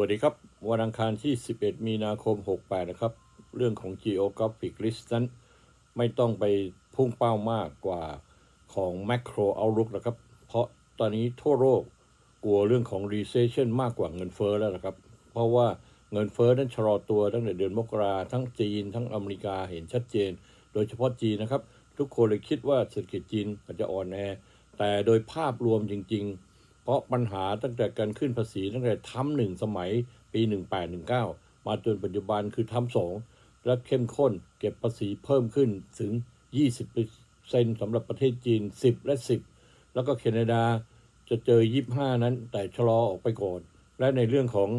วัสดีครับ วันอังคารที่ 11 มีนาคม 68 นะครับ เรื่องของ Geographic List นั้นไม่ต้องไปพุ่งเป้ามากกว่าของ Macro Outlook นะครับ เพราะตอนนี้ทั่วโลกกลัวเรื่องของ Recession มากกว่าเงินเฟ้อแล้วนะครับ เพราะว่าเงินเฟ้อนั้นชะลอตัวตั้งแต่เดือนมกราทั้งจีน ทั้งอเมริกาเห็นชัดเจน โดยเฉพาะจีนนะครับ ทุกคนเลยคิดว่าเศรษฐกิจจีนอาจจะอ่อนแอแต่โดยภาพรวมจริง ๆ เพราะปัญหาตั้งแต่การขึ้นภาษีตั้งแต่ทำหนึ่งสมัยปี 1819 มาจนปัจจุบันคือทำสองและเข้มข้นเก็บภาษีเพิ่มขึ้นถึง 20%สำหรับประเทศจีน 10 และ 10 แล้วก็แคนาดาจะเจอ 25 นั้น แต่ชะลอออกไปก่อน และในเรื่องของ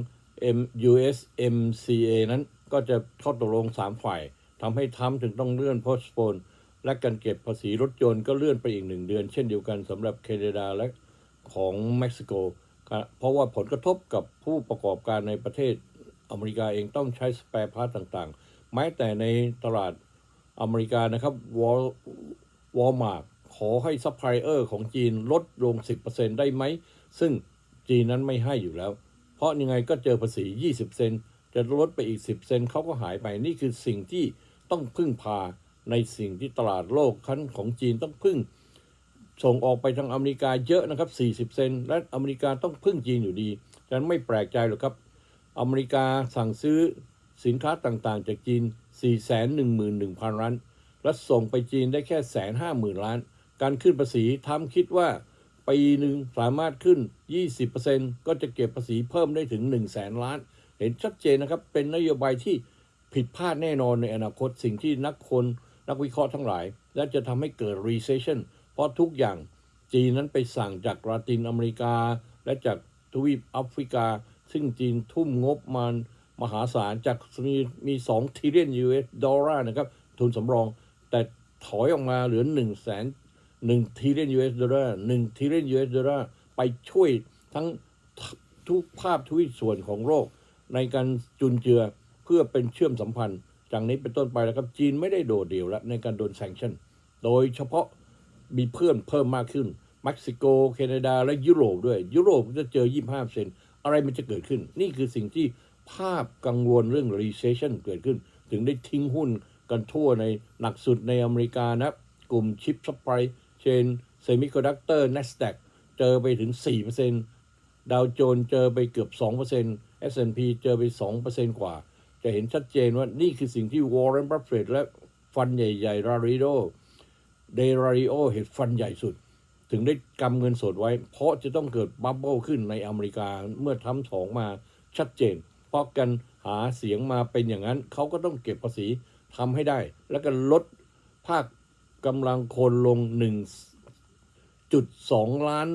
M USMCA นั้นก็จะข้อตกลง 3 ฝ่ายทำให้ทำถึงต้องเลื่อน postpone และการเก็บภาษีรถยนต์ก็เลื่อนไปอีกหนึ่งเดือน เช่นเดียวกันสำหรับแคนาดาและ ของเม็กซิโก เพราะว่าผลกระทบกับผู้ประกอบการในประเทศอเมริกาเองต้องใช้สเปร์พาร์ตต่างๆ แม้แต่ในตลาดอเมริกานะครับวอลวอลมาร์ขอให้ซัพพลายเออร์ของจีนลดลง 10%ได้ไหม ซึ่งจีนนั้นไม่ให้อยู่แล้ว เพราะยังไงก็เจอภาษี 20 เซนจะลดไปอีก 10 เซนเขาก็หายไป นี่คือสิ่งที่ต้องพึ่งพาในสิ่งที่ตลาดโลกขั้นของจีนต้องพึ่ง ส่งออกไปทางอเมริกาเยอะนะครับ 40 เซนและอเมริกาต้องพึ่งจีนอยู่ดีฉะนั้นไม่แปลกใจหรอกครับ อเมริกาสั่งซื้อสินค้าต่างๆ จากจีน 411,000 ล้าน และส่งไปจีนได้แค่แสนห้าหมื่นล้าน การขึ้นภาษีทำคิดว่า ปีหนึ่งสามารถขึ้น 20%ก็จะเก็บภาษีเพิ่มได้ถึง 1 0 0 0 0แสนล้าน เห็นชัดเจนนะครับ เป็นนโยบายที่ผิดพลาดแน่นอนในอนาคตสิ่งที่นักคนนักวิเคราะห์ทั้งหลาย และจะทำให้เกิด recession เพราะทุกอย่างจีนนั้นไปสั่งจากลาตินอเมริกา และจากทวีปแอฟริกา ซึ่งจีนทุ่มงบมามหาศาลจากมีมี2 trillion US ดอลลาร์นะครับ ทุนสำรอง แต่ถอยออกมาเหลือ1 0 0 0 0แสน1 trillion US ดอลลาร์1 trillion US ดอลลาร์ไปช่วยทั้งทุกภาพทุกส่วนของโลกในการจุนเจือเพื่อเป็นเชื่อมสัมพันธ์ จากนี้เป็นต้นไปแล้วครับจีนไม่ได้โดดเดี่ยวแล้วในการโดนแซงชั่น โดยเฉพาะ มีเพื่อนเพิ่มมากขึ้นเม็กซิโก แคนาดา และยุโรปด้วย ยุโรปก็จะเจอ 25เซนอะไรมันจะเกิดขึ้น นี่คือสิ่งที่ภาพกังวลเรื่อง recession เกิดขึ้น ถึงได้ทิ้งหุ้นกันทั่วในหนักสุดในอเมริกานะกลุ่มชิปซัพพลายเชนเซมิคอนดักเตอร์ NASDAQ เจอไปถึง 4%ดาวโจนเจอไปเกือบ 2% S&P เจอไป 2%กว่า จะเห็นชัดเจนว่านี่คือสิ่งที่วอร์เรนบัฟเฟตและฟันใหญ่ ๆ ราริโด เดราริโอเห็ดฟันใหญ่สุด ถึงได้กำเงินสดไว้ เพราะจะต้องเกิดบับเบิลขึ้นในอเมริกาเมื่อทำสองมาชัดเจน เพราะกันหาเสียงมาเป็นอย่างนั้น เขาก็ต้องเก็บภาษีทำให้ได้ แล้วก็ลดภาคกำลังคนลง 1.2 ล้าน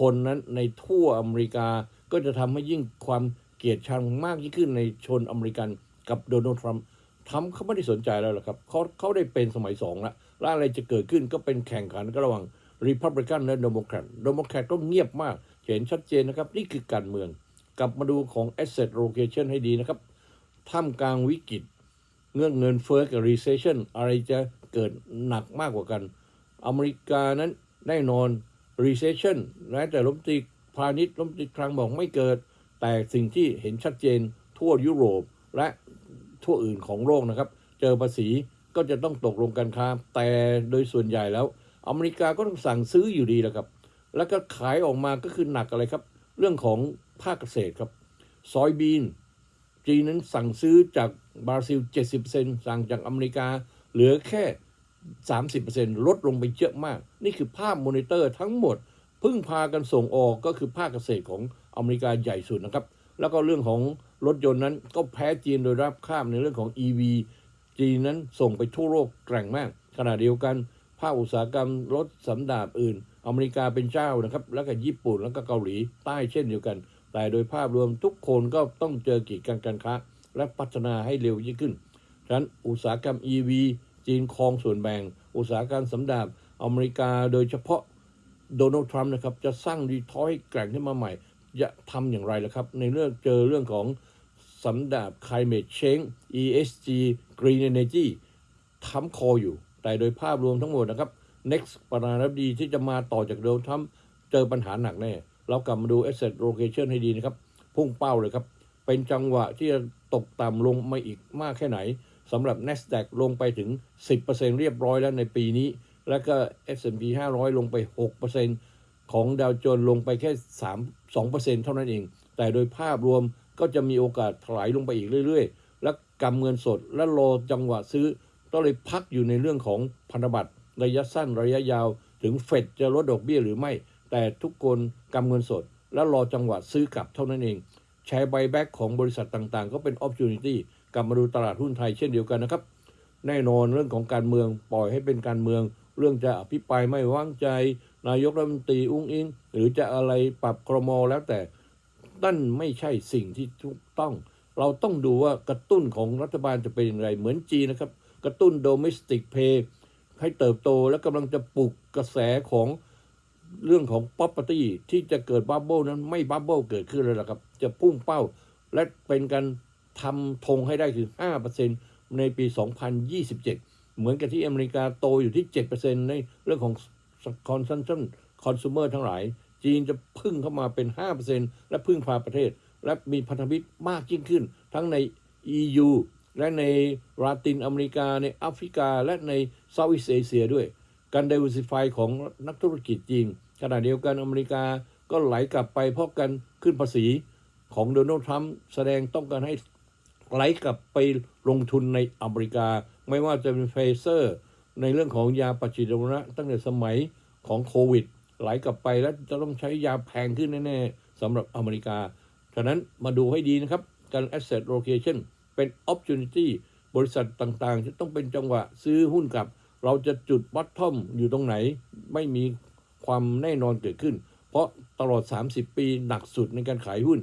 คนนั้นในทั่วอเมริกาก็จะทำให้ยิ่งความเกลียดชังมากยิ่งขึ้นในชนอเมริกันกับโดนัลด์ทรัมป์ทำเขาไม่ได้สนใจแล้วหรอกครับเขาเขาได้เป็นสมัยสองแล้ว แล้วอะไรจะเกิดขึ้นก็เป็นแข่งขันกันระหว่างรีพับลิกันและเดโมแครตเดโมแครตก็เงียบมาก เห็นชัดเจนนะครับ นี่คือการเมือง กลับมาดูของ asset location ให้ดีนะครับ ท่ามกลางวิกฤตเงื่อนเงินเฟ้อกับ recession อะไรจะเกิดหนักมากกว่ากัน อเมริกานั้นแน่นอน recession และแต่ลมตีพาณิชย์ลมตีคลังบอกไม่เกิด แต่สิ่งที่เห็นชัดเจนทั่วยุโรปและทั่วอื่นของโลกนะครับ เจอภาษี ก็จะต้องตกลงกันค้า แต่โดยส่วนใหญ่แล้ว อเมริกาก็ต้องสั่งซื้ออยู่ดีแหละครับ แล้วก็ขายออกมาก็คือหนักอะไรครับ เรื่องของภาคเกษตรครับ ซอยบีน จีนนั้นสั่งซื้อจากบราซิล 70%สั่งจากอเมริกา เหลือแค่ 30%ลดลงไปเยอะมาก นี่คือภาพมอนิเตอร์ทั้งหมดพึ่งพากันส่งออกก็คือภาคเกษตรของอเมริกาใหญ่สุดนะครับ แล้วก็เรื่องของรถยนต์นั้นก็แพ้จีนโดยรับข้ามในเรื่องของ EV จีนนั้นส่งไปทั่วโลกแกร่งมาก ขณะเดียวกัน ภาคอุตสาหกรรมรถสำดาบอื่น อเมริกาเป็นเจ้านะครับ แล้วก็ญี่ปุ่นแล้วก็เกาหลีใต้เช่นเดียวกัน แต่โดยภาพรวมทุกคนก็ต้องเจอกีดกันการค้า และพัฒนาให้เร็วยิ่งขึ้น ฉะนั้นอุตสาหกรรม EV จีนครองส่วนแบ่ง อุตสาหกรรมสำดาบอเมริกาโดยเฉพาะโดนัลด์ทรัมป์นะครับจะสร้างดีทอยแกร่งขึ้นมาใหม่ จะทำอย่างไรล่ะครับ ในเรื่องเจอเรื่องของสำดาบ climate change ESG green energy ทำคออยู่ แต่โดยภาพรวมทั้งหมดนะครับ next ประธานาธิบดีที่จะมาต่อจากโดนัลด์ทรัมเจอปัญหาหนักแน่ เรากลับมาดู asset location ให้ดีนะครับ พุ่งเป้าเลยครับ เป็นจังหวะที่จะตกต่ำลงมาอีกมากแค่ไหนสำหรับ NASDAQ ลงไปถึง 10%เรียบร้อยแล้วในปีนี้ แล้วก็ S&P 500 ลงไป 6%ของดาวโจนส์ลงไปแค่ 3 2%เท่านั้นเอง แต่โดยภาพรวมก็จะมีโอกาสถลายลงไปอีกเรื่อยๆ กำเงินสด และรอจังหวะซื้อ ก็เลยพักอยู่ในเรื่องของพันธบัตรระยะสั้นระยะยาว ถึงเฟดจะลดดอกเบี้ยหรือไม่ แต่ทุกคนกำเงินสด และรอจังหวะซื้อกลับเท่านั้นเองแชร์ไบแบ็กของบริษัทต่างๆ ก็เป็น o p p o r t u n i t y กลับมาดูตลาดหุ้นไทยเช่นเดียวกันนะครับ แน่นอนเรื่องของการเมืองปล่อยให้เป็นการเมือง เรื่องจะอภิปรายไม่วางใจ นายกรัฐมนตรีอุ้งอิง หรือจะอะไรปรับครมอแล้วแต่นั่นไม่ใช่สิ่งที่ถูกต้อง เราต้องดูว่ากระตุ้นของรัฐบาลจะเป็นอย่างไร เหมือนจีนนะครับ กระตุ้น domestic pay ให้เติบโตและกำลังจะปลุกกระแสของเรื่องของ property ที่จะเกิดบับเบิลนั้นไม่บับเบิลเกิดขึ้นเลยละครับ จะพุ่งเป้า และเป็นการทำธงให้ได้ถึง5%ในปี 2027 เหมือนกับที่อเมริกาโตอยู่ที่ 7%ในเรื่องของ consumption consumer ทั้งหลาย จีนจะพึ่งเข้ามาเป็น 5%และพึ่งพาประเทศ และมีพันธมิตรมากยิ่งขึ้น ทั้งใน EU และในลาตินอเมริกาในแอฟริกา และในเซาท์อีสเอเชียด้วย การ diversify ของนักธุรกิจจีนขณะเดียวกันอเมริกาก็ไหลกลับไปเพราะการขึ้นภาษีของโดนัลด์ทรัมป์แสดงต้องการให้ไหลกลับไปลงทุนในอเมริกา ไม่ว่าจะเป็นไฟเซอร์ ในเรื่องของยาปฏิชีวนะตั้งแต่สมัยของโควิด ไหลกลับไปแล้วจะต้องใช้ยาแพงขึ้นแน่ๆสำหรับอเมริกา ฉะนั้นมาดูให้ดีนะครับ การ asset location เป็น opportunity บริษัทต่างๆ จะต้องเป็นจังหวะซื้อหุ้นกลับ เราจะจุด bottom อยู่ตรงไหน ไม่มีความแน่นอนเกิดขึ้น เพราะตลอด 30 ปีหนักสุดในการขายหุ้น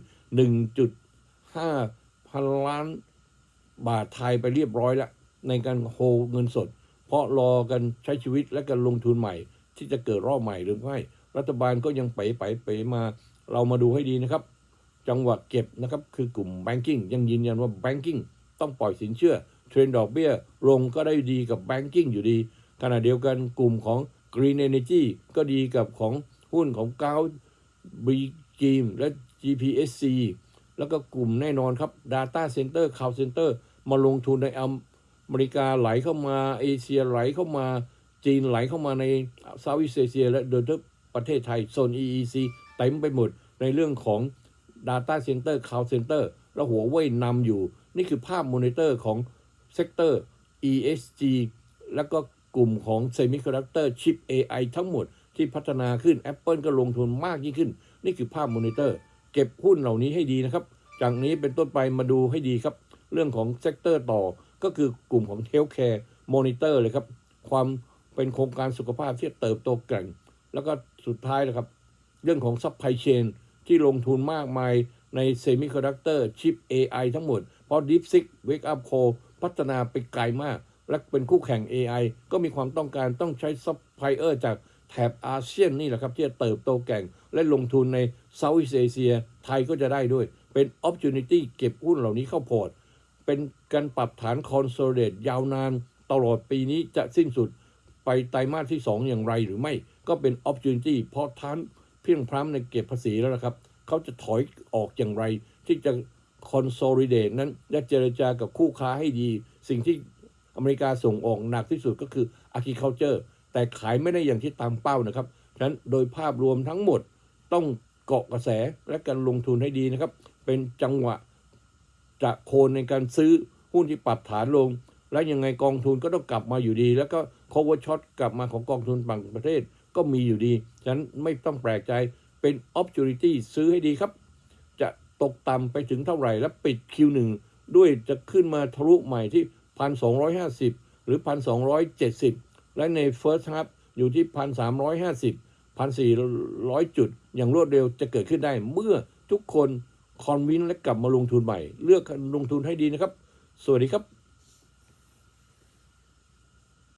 1.5 พันล้านบาทไทยไปเรียบร้อยแล้ว ในการโฮเงินสด เพราะรอกันใช้ชีวิตและการลงทุนใหม่ ที่จะเกิดรอบใหม่หรือไม่รัฐบาลก็ยังไปไปไปมา เรามาดูให้ดีนะครับ จังหวะเก็บนะครับคือกลุ่ม banking ยังยืนยันว่า banking ต้องปล่อยสินเชื่อ เทรนดอกเบี้ยลงก็ได้ดีกับ banking อยู่ดี ขณะเดียวกันกลุ่มของ green energy ก็ดีกับของหุ้นของกาวบีจีมและ GPSC แล้วก็กลุ่มแน่นอนครับ Data Center Cloud Center มาลงทุนในอเมริกาไหลเข้ามาเอเชียไหลเข้ามาจีนไหลเข้ามาในเซาท์อีสเอเชีย และโดยเฉพาะประเทศไทยโซน EEC เต็มไปหมดในเรื่องของ Data Center Cloud Center แล้วหัวเว่ยนำอยู่ นี่คือภาพมอนิเตอร์ของเซกเตอร์ ESG แล้วก็กลุ่มของ Semiconductor Chip AI ทั้งหมดที่พัฒนาขึ้น Apple ก็ลงทุนมากยิ่งขึ้น นี่คือภาพมอนิเตอร์ เก็บหุ้นเหล่านี้ให้ดีนะครับ จากนี้เป็นต้นไปมาดูให้ดีครับ เรื่องของเซกเตอร์ต่อก็คือกลุ่มของ Healthcare Monitor เลยครับ ความเป็นโครงการสุขภาพที่เติบโตแกร่ง แล้วก็สุดท้ายนะครับ เรื่องของ Supply Chain ที่ลงทุนมากมายใน Semiconductor Chip AI ทั้งหมด เพราะ DeepSeek Wake Up Call พัฒนาไปไกลมาก และเป็นคู่แข่ง AI ก็มีความต้องการต้องใช้ซัพพลายเออร์จากแถบอาเซียนนี่แหละครับ ที่จะเติบโตแก่งและลงทุนในเซาท์อีสเอเชียไทยก็จะได้ด้วย เป็น opportunity เก็บหุ้นเหล่านี้เข้าพอร์ต เป็นการปรับฐาน consolidate ยาวนานตลอดปีนี้จะสิ้นสุดไปไตรมาสที่ 2 อย่างไรหรือไม่ ก็เป็น opportunity เพราะท่าน เพียงพร้ำในเก็บภาษีแล้วนะครับ เขาจะถอยออกอย่างไร ที่จะ consolidate นั้นและเจรจากับคู่ค้าให้ดี สิ่งที่อเมริกาส่งออกหนักที่สุดก็คือ agriculture แต่ขายไม่ได้อย่างที่ตามเป้านะครับฉะนั้นโดยภาพรวมทั้งหมดต้องเกาะกระแสและการลงทุนให้ดีนะครับ เป็นจังหวะจะโคนในการซื้อหุ้นที่ปรับฐานลง แล้วยังไงกองทุนก็ต้องกลับมาอยู่ดี แล้วก็ cover shot กลับมาของกองทุนต่างประเทศ ก็มีอยู่ดีฉะนั้นไม่ต้องแปลกใจเป็น opportunity ซื้อให้ดีครับ จะตกต่ำไปถึงเท่าไหร่แล้วปิด Q1 ด้วยจะขึ้นมาทะลุใหม่ที่ 1,250 หรือ 1,270 และใน first half อยู่ที่ 1,350 1,400 จุด อย่างรวดเร็วจะเกิดขึ้นได้เมื่อทุกคนคอนวินและกลับมาลงทุนใหม่ เลือกลงทุนให้ดีนะครับ สวัสดีครับ